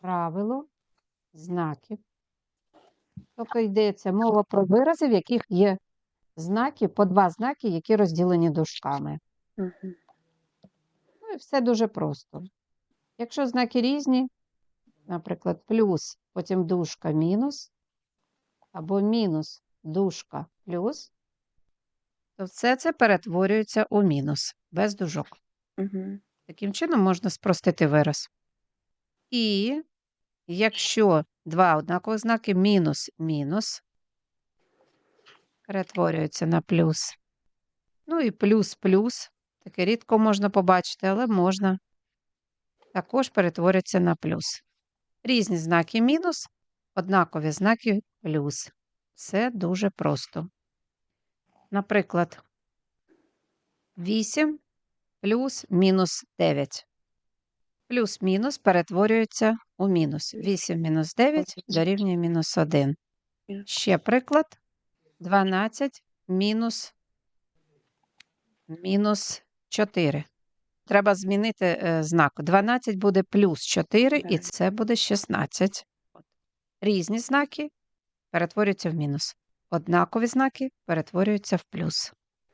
правило знаків. Тобто йдеться мова про вирази, в яких є знаки, по два знаки, які розділені дужками. Мгм. Ну і все дуже просто. Якщо знаки різні, наприклад, плюс, потім дужка мінус, або мінус дужка плюс, то все це перетворюється у мінус без дужок. Мгм. Таким чином можна спростити вираз. І якщо два однакових знаки мінус мінус перетворюються на плюс. Ну і плюс плюс. Таке рідко можна побачити, але можна. Також перетворюється на плюс. Різні знаки мінус, однакові знаки плюс. Це дуже просто. Наприклад, 8 плюс мінус 9. Плюс-мінус перетворюється у мінус. 8 мінус 9 дорівнює мінус 1. Ще приклад. 12 мінус, мінус 4. Треба змінити е, знак. 12 буде плюс 4, і це буде 16. Різні знаки перетворюються в мінус. Однакові знаки перетворюються в плюс.